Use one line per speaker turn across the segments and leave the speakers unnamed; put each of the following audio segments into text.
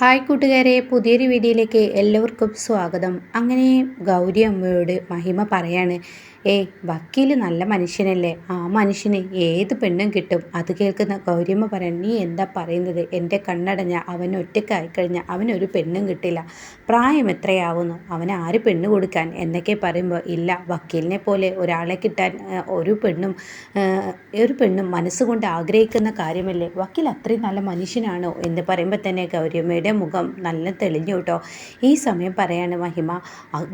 Hi കൂട്ടുകാരെ പുതിയൊരു വീഡിയോയിലേക്ക് എല്ലാവർക്കും സ്വാഗതം. അങ്ങനെ ഗൗരി അമ്മയോട് മഹിമ പറയാണ് ഏയ് വക്കീൽ നല്ല മനുഷ്യനല്ലേ? ആ മനുഷ്യന് ഏത് പെണ്ണും കിട്ടും. അത് കേൾക്കുന്ന ഗൗരിയമ്മ പറയാൻ നീ എന്താ പറയുന്നത്? എന്റെ കണ്ണടഞ്ഞ അവൻ ഒറ്റക്കായി ഒറ്റയ്ക്കായിക്കഴിഞ്ഞാൽ അവനൊരു പെണ്ണും കിട്ടില്ല. പ്രായം എത്രയാവുന്നു? അവന് ആര് പെണ്ണ് കൊടുക്കാൻ? എന്നൊക്കെ പറയുമ്പോൾ ഇല്ല വക്കീലിനെ പോലെ ഒരാളെ കിട്ടാൻ ഒരു പെണ്ണും ഒരു പെണ്ണും മനസ്സുകൊണ്ട് ആഗ്രഹിക്കുന്ന കാര്യമല്ലേ? വക്കീൽ അത്രയും നല്ല മനുഷ്യനാണോ? എന്ന് പറയുമ്പോൾ തന്നെ ഗൗരിയമ്മയുടെ മുഖം നല്ല തെളിഞ്ഞു കേട്ടോ. ഈ സമയം പറയാണ് മഹിമ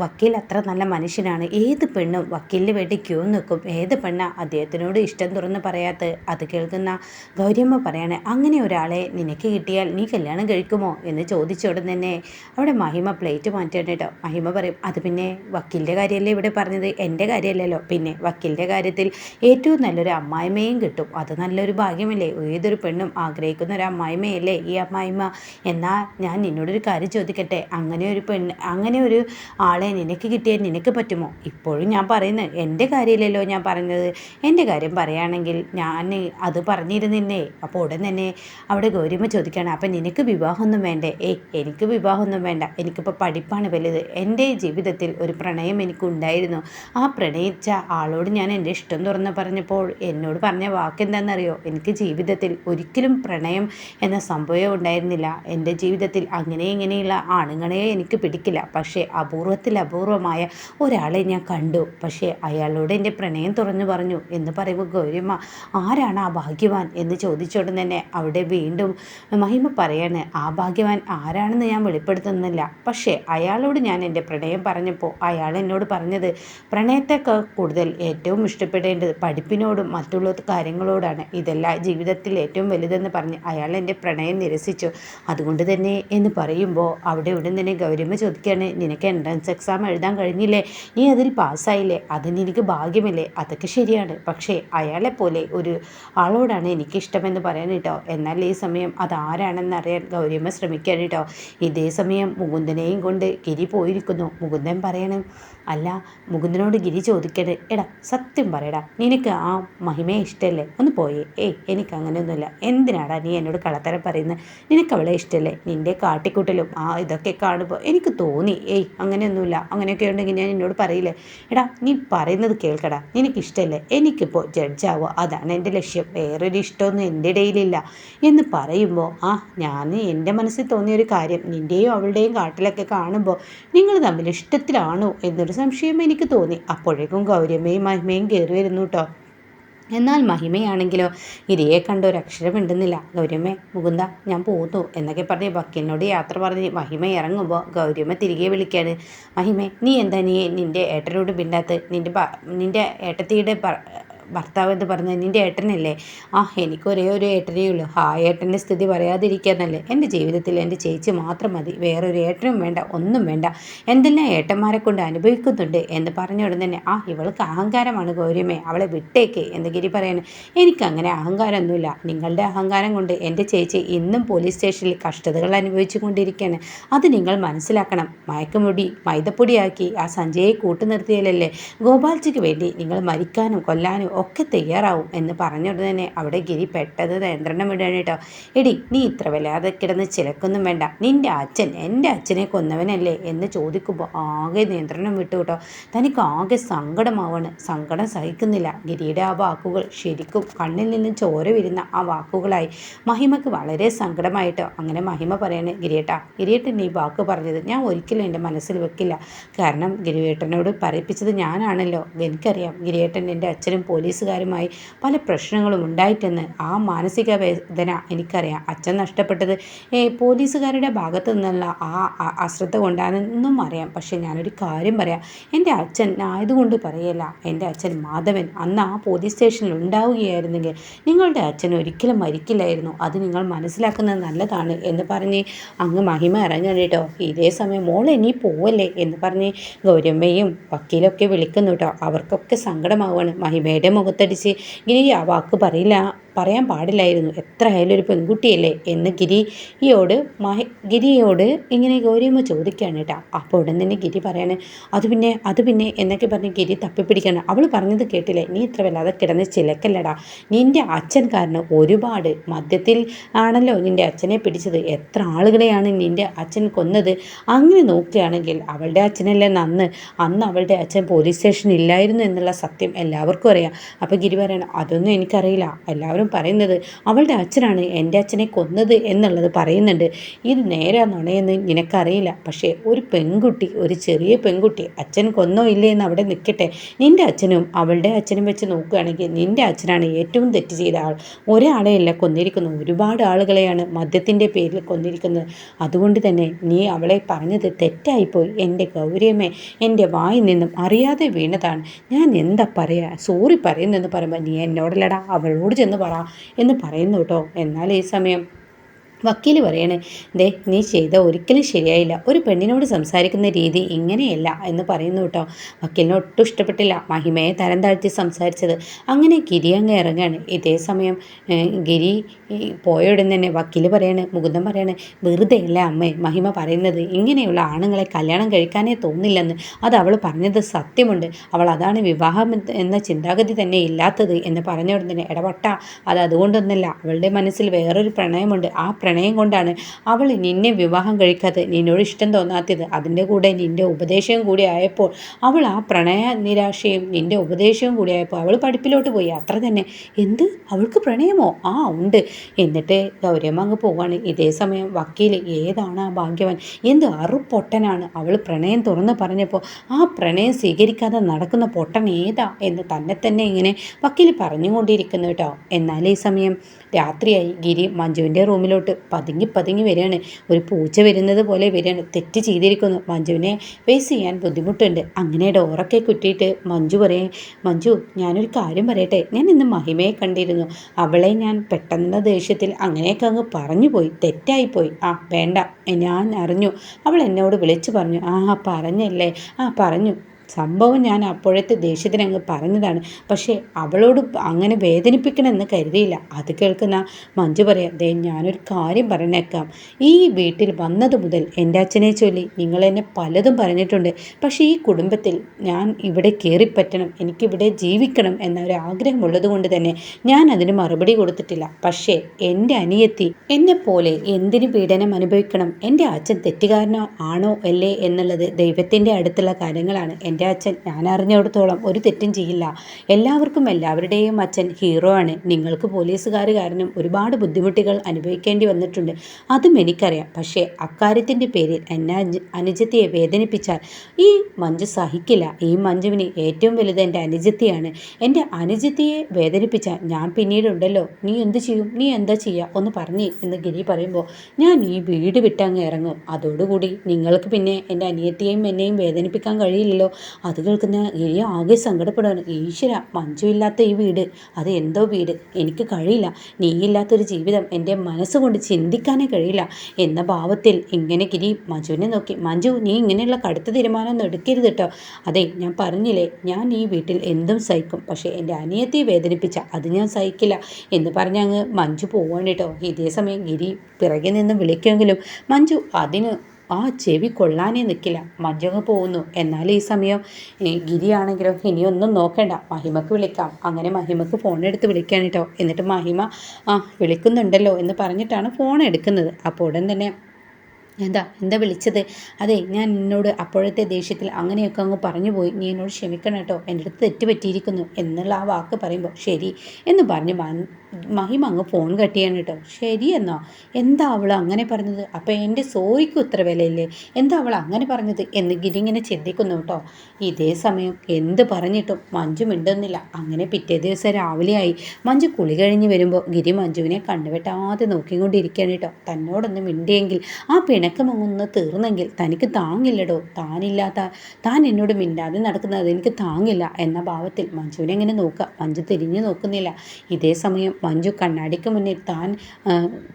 വക്കീൽ അത്ര നല്ല മനുഷ്യനാണ്. ഏത് പെണ്ണും വക്കീൽ വക്കീലിന് വേണ്ടി ക്യൂ നിൽക്കും ഏത് പെണ്ണ? അദ്ദേഹത്തിനോട് ഇഷ്ടം തുറന്ന് പറയാത്ത. അത് കേൾക്കുന്ന ഗൗരിയമ്മ പറയാണ് അങ്ങനെ ഒരാളെ നിനക്ക് കിട്ടിയാൽ നീ കല്യാണം കഴിക്കുമോ? എന്ന് ചോദിച്ചോടെ തന്നെ അവിടെ മഹിമ പ്ലേറ്റ് മാറ്റണം കേട്ടോ. മഹിമ പറയും അത് പിന്നെ വക്കീലിന്റെ കാര്യമല്ലേ ഇവിടെ പറഞ്ഞത്? എന്റെ കാര്യമല്ലല്ലോ പിന്നെ വക്കീലിന്റെ കാര്യത്തിൽ ഏറ്റവും നല്ലൊരു അമ്മായിമ്മയും കിട്ടും. അത് നല്ലൊരു ഭാഗ്യമല്ലേ? ഏതൊരു പെണ്ണും ആഗ്രഹിക്കുന്ന ഒരു അമ്മായിമ്മയല്ലേ ഈ അമ്മായിമ എന്നാൽ ഞാൻ നിന്നോടൊരു കാര്യം ചോദിക്കട്ടെ. അങ്ങനെ ഒരു പെണ്ണ് അങ്ങനെ ഒരു ആളെ നിനക്ക് കിട്ടിയാൽ നിനക്ക് പറ്റുമോ? ഇപ്പോഴും ഞാൻ പറയുന്നത് എന്റെ കാര്യമില്ലല്ലോ ഞാൻ പറഞ്ഞത്. എന്റെ കാര്യം പറയുകയാണെങ്കിൽ ഞാൻ അത് പറഞ്ഞിരുന്നില്ലേ? അപ്പോൾ ഉടൻ തന്നെ അവിടെ ഗൗരിമ ചോദിക്കുകയാണ് അപ്പം നിനക്ക് വിവാഹമൊന്നും വേണ്ടേ? ഏയ് എനിക്ക് വിവാഹമൊന്നും വേണ്ട. എനിക്കിപ്പോൾ പഠിപ്പാണ് വലുത്. എന്റെ ജീവിതത്തിൽ ഒരു പ്രണയം എനിക്കുണ്ടായിരുന്നു. ആ പ്രണയിച്ച ആളോട് ഞാൻ എന്റെ ഇഷ്ടം തുറന്ന് പറഞ്ഞപ്പോൾ എന്നോട് പറഞ്ഞ വാക്കെന്താണെന്നറിയോ? എനിക്ക് ജീവിതത്തിൽ ഒരിക്കലും പ്രണയം എന്ന സംഭവം ഉണ്ടായിരുന്നില്ല. എന്റെ ജീവിതത്തിൽ അങ്ങനെ ഇങ്ങനെയുള്ള ആണുങ്ങളെ എനിക്ക് പിടിക്കില്ല. പക്ഷേ അപൂർവത്തിൽ അപൂർവമായ ഒരാളെ ഞാൻ കണ്ടു. പക്ഷേ അയാളോട് എന്റെ പ്രണയം തുറന്നു പറഞ്ഞു. എന്ന് പറയുമ്പോൾ ഗൗരിയമ്മ ആരാണ് ആ ഭാഗ്യവാൻ? എന്ന് ചോദിച്ചോണ്ട് തന്നെ അവിടെ വീണ്ടും മഹിമ പറയാണ് ആ ഭാഗ്യവാൻ ആരാണെന്ന് ഞാൻ വെളിപ്പെടുത്തുന്നില്ല. പക്ഷേ അയാളോട് ഞാൻ എന്റെ പ്രണയം പറഞ്ഞപ്പോൾ അയാൾ എന്നോട് പറഞ്ഞത് പ്രണയത്തെക്കാൾ കൂടുതൽ ഏറ്റവും ഇഷ്ടപ്പെടേണ്ടത് പഠിപ്പിനോടും മറ്റുള്ള കാര്യങ്ങളോടാണ്. ഇതെല്ലാം ജീവിതത്തിൽ ഏറ്റവും വലുതെന്ന് പറഞ്ഞ് അയാൾ എന്റെ പ്രണയം നിരസിച്ചു. അതുകൊണ്ട് തന്നെ എന്ന് പറയുമ്പോൾ അവിടെ ഉടൻ തന്നെ ഗൗരിയമ്മ ചോദിക്കുകയാണ് നിനക്ക് എൻട്രൻസ് എക്സാം എഴുതാൻ കഴിഞ്ഞില്ലേ? നീ അതിൽ പാസ്സായില്ലേ? അതിന് എനിക്ക് ഭാഗ്യമില്ലേ? അതൊക്കെ ശരിയാണ്. പക്ഷേ അയാളെപ്പോലെ പോലെ ഒരു ആളോടാണ് എനിക്കിഷ്ടമെന്ന് പറയാൻ കേട്ടോ. എന്നാൽ ഈ സമയം അതാരാണെന്ന് അറിയാൻ ഗൗരിയമ്മ ശ്രമിക്കാൻ കേട്ടോ. ഇതേ സമയം മുകുന്ദനെയും കൊണ്ട് ഗിരി പോയിരിക്കുന്നു. മുകുന്ദൻ പറയണം അല്ല മുകുന്ദനോട് ഗിരി ചോദിക്കരുത് എടാ സത്യം പറയടാ നിനക്ക് ആ മഹിമയെ ഇഷ്ടമല്ലേ ഒന്ന് പോയേ. ഏയ് എനിക്ക് അങ്ങനെയൊന്നുമില്ല എന്തിനാടാ നീ എന്നോട് കളത്തരം പറയുന്നത്? നിനക്ക് അവളെ ഇഷ്ടമല്ലേ നിന്റെ കാട്ടിക്കൂട്ടലും ആ ഇതൊക്കെ കാണുമ്പോൾ എനിക്ക് തോന്നി. ഏയ് അങ്ങനെയൊന്നുമില്ല. അങ്ങനെയൊക്കെ ഉണ്ടെങ്കിൽ ഞാൻ എന്നോട് പറയില്ലേ? എടാ നീ പറയുന്നത് കേൾക്കടാ. എനിക്കിഷ്ടമല്ലേ എനിക്കിപ്പോൾ ജഡ്ജാവുക അതാണ് എന്റെ ലക്ഷ്യം. വേറൊരു ഇഷ്ടമൊന്നും എന്റെ ഇടയിലില്ല എന്ന് പറയുമ്പോൾ ആ ഞാൻ എന്റെ മനസ്സിൽ തോന്നിയൊരു കാര്യം. നിന്റെയും അവളുടെയും കാട്ടിലൊക്കെ കാണുമ്പോൾ നിങ്ങൾ തമ്മിൽ ഇഷ്ടത്തിലാണോ എന്നൊരു സംശയം എനിക്ക് തോന്നി. അപ്പോഴേക്കും ഗൗരമ്മയും മഹിമയും കയറി വരുന്നു കേട്ടോ എന്നാൽ മഹിമയാണെങ്കിലോ? ഇരയെ കണ്ട ഒരു അക്ഷരം മിണ്ടുന്നില്ല. ഗൗരിയമ്മ മുകുന്ദ ഞാൻ പോകുന്നു എന്നൊക്കെ പറഞ്ഞ് വക്കീലിനോട് യാത്ര പറഞ്ഞ് മഹിമ ഇറങ്ങുമ്പോൾ ഗൗരിയമ്മ തിരികെ വിളിക്കുകയാണ് മഹിമ നീ എന്താ നീ നിന്റെ ഏട്ടനോട് മിണ്ടാത്ത്? നിന്റെ നിന്റെ ഏട്ടത്തിയുടെ ഭർത്താവ് എന്ന് പറഞ്ഞത് നിന്റെ ഏട്ടനല്ലേ? ആ എനിക്ക് ഒരേ ഒരു ഏട്ടനേ ഉള്ളൂ. ആ ഏട്ടന്റെ സ്ഥിതി പറയാതിരിക്കാന്നല്ലേ എന്റെ ജീവിതത്തിൽ എന്റെ ചേച്ചി മാത്രം മതി. വേറൊരു ഏട്ടനും വേണ്ട ഒന്നും വേണ്ട. എന്തെല്ലാം ഏട്ടന്മാരെ കൊണ്ട് അനുഭവിക്കുന്നുണ്ട് എന്ന് പറഞ്ഞ ഉടൻ തന്നെ ആ ഇവൾക്ക് അഹങ്കാരമാണ് ഗൗരിയമ്മേ. അവളെ വിട്ടേക്ക് എന്ന് ഗിരി പറയാൻ എനിക്കങ്ങനെ അഹങ്കാരമൊന്നുമില്ല. നിങ്ങളുടെ അഹങ്കാരം കൊണ്ട് എന്റെ ചേച്ചി ഇന്നും പോലീസ് സ്റ്റേഷനിൽ കഷ്ടതകൾ അനുഭവിച്ചു കൊണ്ടിരിക്കുകയാണ്. അത് നിങ്ങൾ മനസ്സിലാക്കണം. മയക്കുമുടി മൈദപ്പൊടിയാക്കി ആ സഞ്ജയെ കൂട്ടുനിർത്തിയാലല്ലേ ഗോപാൽജിക്ക് വേണ്ടി നിങ്ങൾ മരിക്കാനും കൊല്ലാനും ഒക്കെ തയ്യാറാവും എന്ന് പറഞ്ഞുകൊണ്ട് തന്നെ അവിടെ ഗിരി പെട്ടത് നിയന്ത്രണം വിടുകയാണ് കേട്ടോ. എടി നീ ഇത്ര വല്ലാതെ കിടന്ന് ചിലക്കൊന്നും വേണ്ട. നിന്റെ അച്ഛൻ എന്റെ അച്ഛനെ കൊന്നവനല്ലേ എന്ന് ചോദിക്കുമ്പോൾ ആകെ നിയന്ത്രണം വിട്ടു കേട്ടോ. തനിക്ക് ആകെ സങ്കടമാവാണ്. സങ്കടം സഹിക്കുന്നില്ല. ഗിരിയുടെ ആ വാക്കുകൾ ശരിക്കും കണ്ണിൽ നിന്ന് ചോര വരുന്ന ആ വാക്കുകളായി. മഹിമക്ക് വളരെ സങ്കടമായിട്ടോ അങ്ങനെ മഹിമ പറയാണ് ഗിരിയേട്ടാ ഗിരിയേട്ടൻ ഈ വാക്ക് പറഞ്ഞത് ഞാൻ ഒരിക്കലും എന്റെ മനസ്സിൽ വെക്കില്ല. കാരണം ഗിരിയേട്ടനോട് പറയിപ്പിച്ചത് ഞാനാണല്ലോ. എനിക്കറിയാം ഗിരിയേട്ടൻ എന്റെ അച്ഛനും പോലീസ് പോലീസുകാരുമായി പല പ്രശ്നങ്ങളും ഉണ്ടായിട്ടെന്ന് ആ മാനസിക വേദന എനിക്കറിയാം. അച്ഛൻ നഷ്ടപ്പെട്ടത് പോലീസുകാരുടെ ഭാഗത്തു നിന്നുള്ള ആ അശ്രദ്ധ കൊണ്ടാണെന്നും അറിയാം. പക്ഷേ ഞാനൊരു കാര്യം പറയാം. എന്റെ അച്ഛൻ ആയതുകൊണ്ട് പറയല്ല. എന്റെ അച്ഛൻ മാധവൻ അന്ന് ആ പോലീസ് സ്റ്റേഷനിൽ ഉണ്ടാവുകയായിരുന്നെങ്കിൽ നിങ്ങളുടെ അച്ഛൻ ഒരിക്കലും മരിക്കില്ലായിരുന്നു. അത് നിങ്ങൾ മനസ്സിലാക്കുന്നത് നല്ലതാണ് എന്ന് പറഞ്ഞ് അങ്ങ് മഹിമ ഇറങ്ങണം ഇതേ സമയം മോൾ ഇനി പോവല്ലേ എന്ന് പറഞ്ഞ് ഗൗരമ്മയും വക്കീലൊക്കെ വിളിക്കുന്നു കേട്ടോ. അവർക്കൊക്കെ സങ്കടമാവുകയാണ് മഹിമയുടെ മുഖത്തടിച്ച് ഇങ്ങനെ ആ വാക്ക് പറയില്ല. പറയാൻ പാടില്ലായിരുന്നു. എത്ര ആയാലും ഒരു പെൺകുട്ടിയല്ലേ? എന്ന് ഗിരിയോട് മഹി ഗിരിയോട് ഇങ്ങനെ ഗൗരിയമ്മ ചോദിക്കുകയാണ് കേട്ടോ. അപ്പോൾ ഉടൻ തന്നെ ഗിരി പറയാണ് അത് പിന്നെ അത് പിന്നെ എന്നൊക്കെ പറഞ്ഞ് ഗിരി തപ്പിപ്പിടിക്കണം അവൾ പറഞ്ഞത് കേട്ടില്ലേ? നീ ഇത്ര വല്ലാതെ കിടന്ന് ചിലക്കല്ലടാ. നിന്റെ അച്ഛൻ കാരണം ഒരുപാട് മദ്യത്തിൽ ആണല്ലോ നിന്റെ അച്ഛനെ പിടിച്ചത്. എത്ര ആളുകളെയാണ് നിന്റെ അച്ഛൻ കൊന്നത്? അങ്ങനെ നോക്കുകയാണെങ്കിൽ അവളുടെ അച്ഛനല്ലേ നന്ന്. അന്ന് അവളുടെ അച്ഛൻ പോലീസ് സ്റ്റേഷനിൽ ഇല്ലായിരുന്നു എന്നുള്ള സത്യം എല്ലാവർക്കും അറിയാം. അപ്പോൾ ഗിരി പറയണം അതൊന്നും എനിക്കറിയില്ല. എല്ലാവരും പറയുന്നത് അവളുടെ അച്ഛനാണ് എന്റെ അച്ഛനെ കൊന്നത് എന്നുള്ളത് പറയുന്നുണ്ട്. ഇത് നേരെ നുണയെന്ന് നിനക്കറിയില്ല. പക്ഷേ ഒരു പെൺകുട്ടി ഒരു ചെറിയ പെൺകുട്ടി അച്ഛൻ കൊന്നോ ഇല്ലേ എന്ന് അവിടെ നിൽക്കട്ടെ. നിന്റെ അച്ഛനും അവളുടെ അച്ഛനും വെച്ച് നോക്കുകയാണെങ്കിൽ നിന്റെ അച്ഛനാണ് ഏറ്റവും തെറ്റ് ചെയ്ത ആൾ. ഒരാളെയല്ല കൊന്നിരിക്കുന്നത്. ഒരുപാട് ആളുകളെയാണ് മദ്യത്തിന്റെ പേരിൽ കൊന്നിരിക്കുന്നത്. അതുകൊണ്ട് തന്നെ നീ അവളെ പറഞ്ഞത് തെറ്റായിപ്പോയി. എന്റെ ഗൗരിയമ്മേ എന്റെ വായിൽ നിന്നും അറിയാതെ വീണതാണ്. ഞാൻ എന്താ പറയുക സോറി പറയുന്നെന്ന് പറയുമ്പോൾ നീ എന്നോടല്ലടാ. അവളോട് ചെന്ന് പറ. എന്ന് പറയുന്നു കേട്ടോ. എന്നാൽ ഈ സമയം വക്കീൽ പറയണേ ദേ നീ ചെയ്ത ഒരിക്കലും ശരിയായില്ല. ഒരു പെണ്ണിനോട് സംസാരിക്കുന്ന രീതി ഇങ്ങനെയല്ല എന്ന് പറയുന്നു കേട്ടോ. വക്കീലിന് ഒട്ടും ഇഷ്ടപ്പെട്ടില്ല. മഹിമയെ തരം താഴ്ത്തി സംസാരിച്ചത് അങ്ങനെ ഗിരി അങ്ങ് ഇറങ്ങാണ്. ഇതേ സമയം ഗിരി പോയ ഉടൻ തന്നെ വക്കീൽ പറയാണ് മുകുന്ദൻ പറയാണ് വെറുതെ അല്ല അമ്മേ മഹിമ പറയുന്നത് ഇങ്ങനെയുള്ള ആണുങ്ങളെ കല്യാണം കഴിക്കാനേ തോന്നില്ലെന്ന്. അത് അവൾ പറഞ്ഞത് സത്യമുണ്ട്. അവൾ അതാണ് വിവാഹം എന്ന ചിന്താഗതി തന്നെ ഇല്ലാത്തത് എന്ന് പറഞ്ഞ ഉടൻ തന്നെ ഇടപെട്ട അത് അതുകൊണ്ടൊന്നല്ല. അവളുടെ മനസ്സിൽ വേറൊരു പ്രണയമുണ്ട്. ആ പ്രണയം കൊണ്ടാണ് അവൾ നിന്നെ വിവാഹം കഴിക്കാതെ നിന്നോട് ഇഷ്ടം തോന്നാത്തത്. അതിന്റെ കൂടെ നിന്റെ ഉപദേശവും കൂടി ആയപ്പോൾ അവൾ ആ പ്രണയ നിരാശയും നിന്റെ ഉപദേശവും കൂടി ആയപ്പോൾ അവൾ പഠിപ്പിലോട്ട് പോയി. അത്ര തന്നെ. എന്ത്? അവൾക്ക് പ്രണയമോ? ആ ഉണ്ട്. എന്നിട്ട് ഗൗരമ്മ അങ്ങ് പോവാണ്. ഇതേ സമയം വക്കീൽ ഏതാണ് ആ ഭാഗ്യവൻ? എന്ത് അറുപൊട്ടനാണ്. അവൾ പ്രണയം തുറന്ന് പറഞ്ഞപ്പോൾ ആ പ്രണയം സ്വീകരിക്കാതെ നടക്കുന്ന പൊട്ടൻ ഏതാ എന്ന് തന്നെ തന്നെ ഇങ്ങനെ വക്കീൽ പറഞ്ഞുകൊണ്ടിരിക്കുന്നു കേട്ടോ. എന്നാൽ ഈ സമയം രാത്രിയായി. ഗിരി മഞ്ജുവിന്റെ റൂമിലോട്ട് പതുങ്ങി പതുങ്ങി വരികയാണ്. ഒരു പൂച്ച വരുന്നത് പോലെ വരികയാണ്. തെറ്റ് ചെയ്തിരിക്കുന്നു. മഞ്ജുവിനെ ഫേസ് ചെയ്യാൻ ബുദ്ധിമുട്ടുണ്ട്. അങ്ങനെ ഡോറൊക്കെ കുറ്റിയിട്ട് മഞ്ജു പറയും മഞ്ജു ഞാനൊരു കാര്യം പറയട്ടെ. ഞാൻ ഇന്ന് മഹിമയെ കണ്ടിരുന്നു. അവളെ ഞാൻ പെട്ടെന്ന ദേഷ്യത്തിൽ അങ്ങനെയൊക്കെ അങ്ങ് പറഞ്ഞു പോയി. തെറ്റായിപ്പോയി ആ വേണ്ട. ഞാൻ അറിഞ്ഞു. അവൾ എന്നോട് വിളിച്ചു പറഞ്ഞു. ആ പറഞ്ഞല്ലേ? ആ പറഞ്ഞു. സംഭവം ഞാൻ അപ്പോഴത്തെ ദേഷ്യത്തിന് അങ്ങ് പറഞ്ഞതാണ്. പക്ഷേ അവളോട് അങ്ങനെ വേദനിപ്പിക്കണമെന്ന് കരുതിയില്ല. അത് കേൾക്കുന്ന മഞ്ജു പറയാം ദേ ഞാനൊരു കാര്യം പറഞ്ഞേക്കാം. ഈ വീട്ടിൽ വന്നത് മുതൽ എന്റെ അച്ഛനെ ചൊല്ലി നിങ്ങൾ എന്നെ പലതും പറഞ്ഞിട്ടുണ്ട്. പക്ഷേ ഈ കുടുംബത്തിൽ ഞാൻ ഇവിടെ കയറിപ്പറ്റണം എനിക്കിവിടെ ജീവിക്കണം എന്ന ഒരു ആഗ്രഹമുള്ളത് കൊണ്ട് തന്നെ ഞാൻ അതിന് മറുപടി കൊടുത്തിട്ടില്ല. പക്ഷേ എന്റെ അനിയത്തി എന്നെപ്പോലെ എന്തിന് പീഡനം അനുഭവിക്കണം? എന്റെ അച്ഛൻ തെറ്റുകാരനോ ആണോ അല്ലേ? എന്നുള്ളത് ദൈവത്തിന്റെ അടുത്തുള്ള കാര്യങ്ങളാണ്. എന്റെ അച്ഛൻ ഞാൻ അറിഞ്ഞിടത്തോളം ഒരു തെറ്റും ചെയ്യില്ല. എല്ലാവർക്കും എല്ലാവരുടെയും അച്ഛൻ ഹീറോ ആണ്. നിങ്ങൾക്ക് പോലീസുകാർ കാരണം ഒരുപാട് ബുദ്ധിമുട്ടുകൾ അനുഭവിക്കേണ്ടി വന്നിട്ടുണ്ട്. അതും എനിക്കറിയാം. പക്ഷേ അക്കാര്യത്തിന്റെ പേരിൽ എന്നെ അനുജത്തിയെ വേദനിപ്പിച്ചാൽ ഈ മഞ്ജു സഹിക്കില്ല. ഈ മഞ്ജുവിന് ഏറ്റവും വലുത് എന്റെ അനുജത്തിയാണ്. എന്റെ അനുജത്തിയെ വേദനിപ്പിച്ചാൽ ഞാൻ പിന്നീടുണ്ടല്ലോ. നീ എന്ത് ചെയ്യും? നീ എന്താ ചെയ്യുക ഒന്ന് പറഞ്ഞേ എന്ന് ഗിരി പറയുമ്പോൾ ഞാൻ ഈ വീട് വിട്ടങ്ങ് ഇറങ്ങും. അതോടുകൂടി നിങ്ങൾക്ക് പിന്നെ എന്റെ അനിയത്തിയെയും എന്നെയും വേദനിപ്പിക്കാൻ കഴിയില്ലല്ലോ. അത് കേൾക്കുന്ന ഗിരി ആകെ സങ്കടപ്പെടുകയാണ്. ഈശ്വര മഞ്ജു ഇല്ലാത്ത ഈ വീട് അത് എന്തോ വീട്? എനിക്ക് കഴിയില്ല. നീയില്ലാത്തൊരു ജീവിതം എന്റെ മനസ്സുകൊണ്ട് ചിന്തിക്കാനേ കഴിയില്ല. എന്ന ഭാവത്തിൽ ഇങ്ങനെ ഗിരി മഞ്ജുവിനെ നോക്കി. മഞ്ജു നീ ഇങ്ങനെയുള്ള കടുത്ത തീരുമാനമൊന്നും എടുക്കരുത് കേട്ടോ അതെ ഞാൻ പറഞ്ഞില്ലേ ഞാൻ ഈ വീട്ടിൽ എന്തും സഹിക്കും. പക്ഷേ എന്റെ അനിയത്തെ വേദനിപ്പിച്ച അത് ഞാൻ സഹിക്കില്ല എന്ന് പറഞ്ഞ് അങ്ങ് മഞ്ജു പോവാണ് കേട്ടോ ഇതേ സമയം ഗിരി പിറകെ നിന്ന് വിളിക്കുമെങ്കിലും മഞ്ജു അതിന് ആ ചെവി കൊള്ളാനേ നിൽക്കില്ല മഞ്ജങ്ങ് പോകുന്നു എന്നാൽ ഈ സമയം. ഗിരിയാണെങ്കിലോ? ഇനിയൊന്നും നോക്കണ്ട. മഹിമക്ക് വിളിക്കാം. അങ്ങനെ മഹിമക്ക് ഫോൺ എടുത്ത് വിളിക്കാൻ കേട്ടോ. എന്നിട്ട് മഹിമ ആ വിളിക്കുന്നുണ്ടല്ലോ എന്ന് പറഞ്ഞിട്ടാണ് ഫോൺ എടുക്കുന്നത്. അപ്പോൾ ഉടൻ തന്നെ എന്താ എന്താ വിളിച്ചത്? അതെ ഞാൻ എന്നോട് അപ്പോഴത്തെ ദേഷ്യത്തിൽ അങ്ങനെയൊക്കെ അങ്ങ് പറഞ്ഞു പോയി. നീ എന്നോട് ക്ഷമിക്കണം കേട്ടോ. എന്റെ അടുത്ത് തെറ്റ് പറ്റിയിരിക്കുന്നു എന്നുള്ള ആ വാക്ക് പറയുമ്പോൾ ശരി എന്ന് പറഞ്ഞ് മഹിമ അങ്ങ് ഫോൺ കേട്ടോ ശരി എന്നോ എന്താ അവൾ അങ്ങനെ പറഞ്ഞത്? അപ്പോൾ എന്റെ സോയിക്ക് ഉത്തര വിലയില്ലേ? എന്താ അവൾ അങ്ങനെ പറഞ്ഞത്? എന്ന് ഗിരി ഇങ്ങനെ ചിന്തിക്കുന്നു കേട്ടോ ഇതേ സമയം എന്ത് പറഞ്ഞിട്ടും മഞ്ജു മിണ്ടുന്നില്ല. അങ്ങനെ പിറ്റേ ദിവസം രാവിലെയായി. മഞ്ജു കുളി കഴിഞ്ഞ് വരുമ്പോൾ ഗിരി മഞ്ജുവിനെ കണ്ണുവെട്ടാതെ നോക്കിക്കൊണ്ടിരിക്കുകയാണ് കേട്ടോ തന്നോടൊന്ന് മിണ്ടിയെങ്കിൽ ആ പിണ പിണക്കമൊന്ന് തീർന്നെങ്കിൽ തനിക്ക് താങ്ങില്ലടോ താനില്ലാത്ത താൻ എന്നോട് മിണ്ടാതെ നടക്കുന്നത് എനിക്ക് താങ്ങില്ല എന്ന ഭാവത്തിൽ മഞ്ജുവിനെ എങ്ങനെ നോക്കുക മഞ്ജു തിരിഞ്ഞു നോക്കുന്നില്ല. ഇതേ സമയം മഞ്ജു കണ്ണാടിക്ക് മുന്നിൽ താൻ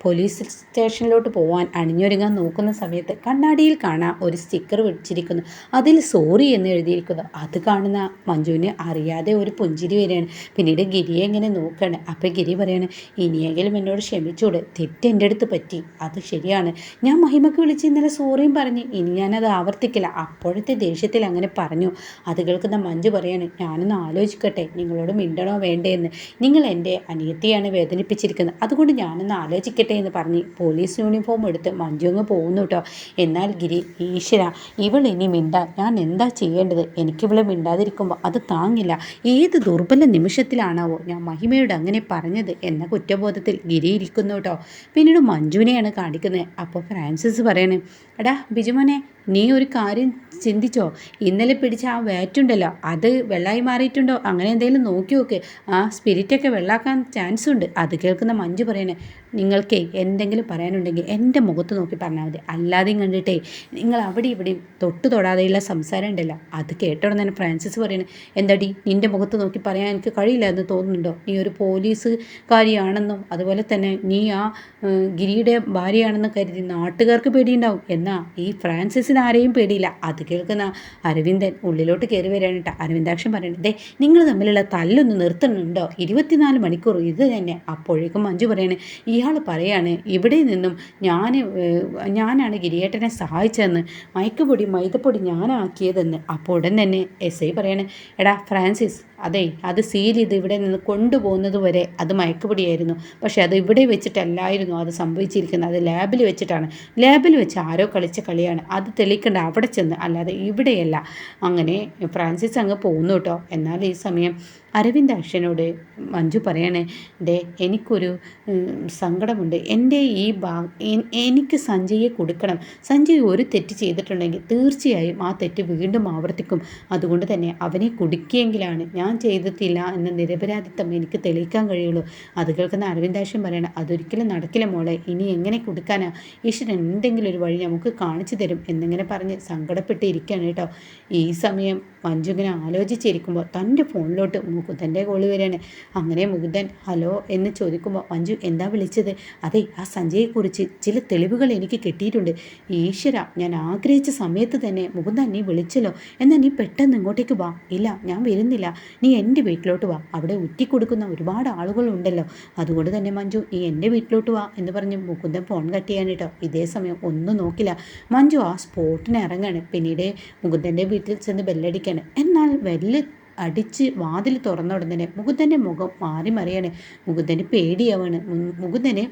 പോലീസ് സ്റ്റേഷനിലോട്ട് പോകാൻ അണിഞ്ഞൊരുങ്ങാൻ നോക്കുന്ന സമയത്ത് കണ്ണാടിയിൽ കാണാൻ ഒരു സ്റ്റിക്കർ വെച്ചിരിക്കുന്നു. അതിൽ സോറി എന്ന് എഴുതിയിരിക്കുന്നു. അത് കാണുന്ന മഞ്ജുവിന് അറിയാതെ ഒരു പുഞ്ചിരി വരികയാണ്. പിന്നീട് ഗിരിയെ ഇങ്ങനെ നോക്കുകയാണ്. അപ്പോൾ ഗിരി പറയാണ് ഇനിയെങ്കിലും എന്നോട് ക്ഷമിച്ചൂട്. തെറ്റ് എന്റെ അടുത്ത് പറ്റി. അത് ശരിയാണ്. ഞാൻ മഹിമക്ക് വിളിച്ച് ഇന്നലെ സോറിയും പറഞ്ഞ്. ഇനി ഞാനത് ആവർത്തിക്കില്ല. അപ്പോഴത്തെ ദേഷ്യത്തിൽ അങ്ങനെ പറഞ്ഞു. അത് കേൾക്കുന്ന മഞ്ജു പറയാണ് ഞാനൊന്ന് ആലോചിക്കട്ടെ. നിങ്ങളോട് മിണ്ടണോ വേണ്ടേ എന്ന് നിങ്ങൾ എന്റെ അനിയത്തിയാണ് വേദനിപ്പിച്ചിരിക്കുന്നത്. അതുകൊണ്ട് ഞാനൊന്ന് ആലോചിക്കട്ടെ എന്ന് പറഞ്ഞ് പോലീസ് യൂണിഫോം എടുത്ത് മഞ്ജു അങ്ങ് പോകുന്നു കേട്ടോ എന്നാൽ ഗിരി ഈശ്വര ഇവൾ ഇനി മിണ്ടാ ഞാൻ എന്താ ചെയ്യേണ്ടത്? എനിക്കിവളെ മിണ്ടാതിരിക്കുമ്പോൾ അത് താങ്ങില്ല. ഏത് ദുർബല നിമിഷത്തിലാണാവോ ഞാൻ മഹിമയോട് അങ്ങനെ പറഞ്ഞത് എന്ന കുറ്റബോധത്തിൽ ഗിരി ഇരിക്കുന്നു കേട്ടോ പിന്നീട് മഞ്ജുവിനെയാണ് കാണിക്കുന്നത്. അപ്പോൾ ഫ്രാൻസിസ് പറയണേ എടാ ബിജുമോനെ നീ ഒരു കാര്യം ചിന്തിച്ചോ? ഇന്നലെ പിടിച്ച ആ വാറ്റുണ്ടല്ലോ അത് വെള്ളമായി മാറിയിട്ടുണ്ടോ? അങ്ങനെ എന്തെങ്കിലും നോക്കി നോക്ക് ആ സ്പിരിറ്റൊക്കെ വെള്ളാക്കാൻ ചാൻസ് ഉണ്ട്. അത് കേൾക്കുന്ന മഞ്ജു പറയണേ നിങ്ങൾക്ക് എന്തെങ്കിലും പറയാനുണ്ടെങ്കിൽ എന്റെ മുഖത്ത് നോക്കി പറഞ്ഞാൽ മതി. അല്ലാതെയും കണ്ടിട്ടേ നിങ്ങൾ അവിടെ ഇവിടെയും തൊട്ട് തൊടാതെയുള്ള സംസാരം ഉണ്ടല്ലോ. അത് കേട്ടോടെ തന്നെ ഫ്രാൻസിസ് പറയണേ എന്താടി നിന്റെ മുഖത്ത് നോക്കി പറയാൻ എനിക്ക് കഴിയില്ല എന്ന് തോന്നുന്നുണ്ടോ? നീ ഒരു പോലീസുകാരിയാണെന്നും അതുപോലെ തന്നെ നീ ആ ഗിരിയുടെ ഭാര്യയാണെന്ന് കരുതി നാട്ടുകാർക്ക് പേടിയുണ്ടാവും. എന്നാൽ ഈ ഫ്രാൻസിസിന് ആരെയും പേടിയില്ല. അത് കേൾക്കുന്ന അരവിന്ദൻ ഉള്ളിലോട്ട് കയറി വരാനിട്ട് അരവിന്ദാക്ഷൻ പറയുന്നത് ദേ നിങ്ങൾ തമ്മിലുള്ള തല്ലൊന്ന് നിർത്തുന്നുണ്ടോ ഇരുപത്തിനാല് മണിക്കൂർ ഇത് തന്നെ. അപ്പോഴേക്കും മഞ്ജു പറയണേ ഇയാൾ പറയാണ് ഇവിടെ നിന്നും ഞാൻ ഞാനാണ് ഗിരിയേട്ടനെ സഹായിച്ചതെന്ന് മയക്കുപൊടി മൈദപ്പൊടി ഞാനാക്കിയതെന്ന്. അപ്പോൾ ഉടൻ തന്നെ എസ് ഐ പറയാണ് എടാ ഫ്രാൻസിസ് അതെ അത് സീൽ ചെയ്ത് ഇവിടെ നിന്ന് കൊണ്ടുപോകുന്നത് വരെ അത് മയക്കുപിടിയായിരുന്നു. പക്ഷേ അത് ഇവിടെ വെച്ചിട്ടല്ലായിരുന്നു അത് സംഭവിച്ചിരിക്കുന്നത്. അത് ലാബിൽ വെച്ചിട്ടാണ്. ലാബിൽ വെച്ച് ആരോ കളിച്ച കളിയാണ്. അത് തെളിയിക്കേണ്ട അവിടെ ചെന്ന് അല്ലാതെ ഇവിടെയല്ല. അങ്ങനെ ഫ്രാൻസിസ് അങ്ങ് പോകുന്നു കേട്ടോ. എന്നാൽ ഈ സമയം അരവിന്ദ് അക്ഷനോട് മഞ്ജു പറയണേ ദേ എനിക്കൊരു സങ്കടമുണ്ട്. എന്റെ ഈ ഭാ എനിക്ക് സഞ്ജയെ കൊടുക്കണം. സഞ്ജയ് ഒരു തെറ്റ് ചെയ്തിട്ടുണ്ടെങ്കിൽ തീർച്ചയായും ആ തെറ്റ് വീണ്ടും ആവർത്തിക്കും. അതുകൊണ്ട് തന്നെ അവനെ കുടുക്കിയെങ്കിലാണ് ഞാൻ ചെയ്തിട്ടില്ല എന്ന നിരപരാധിത്വം എനിക്ക് തെളിയിക്കാൻ കഴിയുള്ളൂ. അത് കേൾക്കുന്ന അരവിന്ദാക്ഷൻ പറയണം അതൊരിക്കലും നടക്കില്ല മോളെ. ഇനി എങ്ങനെ കൊടുക്കാനാ? ഈശ്വരൻ എന്തെങ്കിലും ഒരു വഴി നമുക്ക് കാണിച്ചു തരും എന്നിങ്ങനെ പറഞ്ഞ് സങ്കടപ്പെട്ടിരിക്കുകയാണ് കേട്ടോ. ഈ സമയം മഞ്ജു ഇങ്ങനെ ആലോചിച്ചിരിക്കുമ്പോൾ തന്റെ ഫോണിലോട്ട് മുകുന്ദന്റെ കോൾ വരികയാണ്. അങ്ങനെ മുകുന്ദൻ ഹലോ എന്ന് ചോദിക്കുമ്പോൾ മഞ്ജു എന്താ വിളിച്ചത്? അതെ ആ സഞ്ജയെക്കുറിച്ച് ചില തെളിവുകൾ എനിക്ക് കിട്ടിയിട്ടുണ്ട്. ഈശ്വര ഞാൻ ആഗ്രഹിച്ച സമയത്ത് തന്നെ മുകുന്ദൻ നീ വിളിച്ചല്ലോ. എന്നാൽ നീ പെട്ടെന്ന് ഇങ്ങോട്ടേക്ക് വാ. ഇല്ല ഞാൻ വരുന്നില്ല. നീ എന്റെ വീട്ടിലോട്ട് വാ. അവിടെ ഉറ്റിക്കൊടുക്കുന്ന ഒരുപാട് ആളുകളുണ്ടല്ലോ. അതുകൊണ്ട് തന്നെ മഞ്ജു നീ എന്റെ വീട്ടിലോട്ട് വാ എന്ന് പറഞ്ഞ് മുകുന്ദൻ ഫോൺ കട്ട് ചെയ്യാൻ കേട്ടോ ഇതേ സമയം ഒന്നും നോക്കില്ല. മഞ്ജു ആ സ്പോട്ടിന് ഇറങ്ങാണ്. പിന്നീട് മുകുന്ദന്റെ വീട്ടിൽ ചെന്ന് ബെല്ലടിക്കാണ്. എന്നാൽ വെല്ല് അടിച്ച് വാതിൽ തുറന്ന ഉടനെ മുകുന്ദന്റെ മുഖം മാറി മറിയാണ്. മുകുന്ദന് പേടിയാവാണ്. മുകുന്ദന്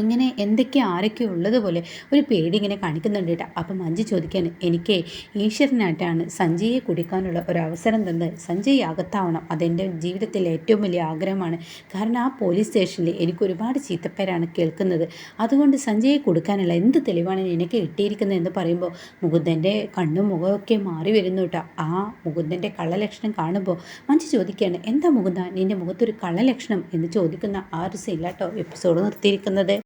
ഇങ്ങനെ എന്തൊക്കെ ആരൊക്കെ ഉള്ളതുപോലെ ഒരു പേടി ഇങ്ങനെ കാണിക്കുന്നുണ്ട് കേട്ടോ. അപ്പം മഞ്ജു ചോദിക്കാൻ എനിക്ക് ഈശ്വരനായിട്ടാണ് സഞ്ജയെ കുടിക്കാനുള്ള ഒരു അവസരം തന്നത്. സഞ്ജയ് അകത്താവണം. അതെന്റെ ജീവിതത്തിലെ ഏറ്റവും വലിയ ആഗ്രഹമാണ്. കാരണം ആ പോലീസ് സ്റ്റേഷനിൽ എനിക്ക് ഒരുപാട് ചീത്തപ്പേരാണ് കേൾക്കുന്നത്. അതുകൊണ്ട് സഞ്ജയെ കൊടുക്കാനുള്ള എന്ത് തെളിവാണ് എനിക്ക് കിട്ടിയിരിക്കുന്നത് എന്ന് പറയുമ്പോൾ മുകുന്ദന്റെ കണ്ണും മുഖമൊക്കെ മാറി വരുന്നു കേട്ടോ. ആ മുകുന്ദന്റെ കള്ളലക്ഷണം കാണുമ്പോൾ മഞ്ജു ചോദിക്കുകയാണ് എന്താ മുകുന്ദ നിന്റെ മുഖത്തൊരു കള്ളലക്ഷണം? എന്ന് ചോദിക്കുന്ന ആ ഒരു സീലാട്ടോ എപ്പിസോഡ് നിർത്തിയിരിക്കുന്നത്.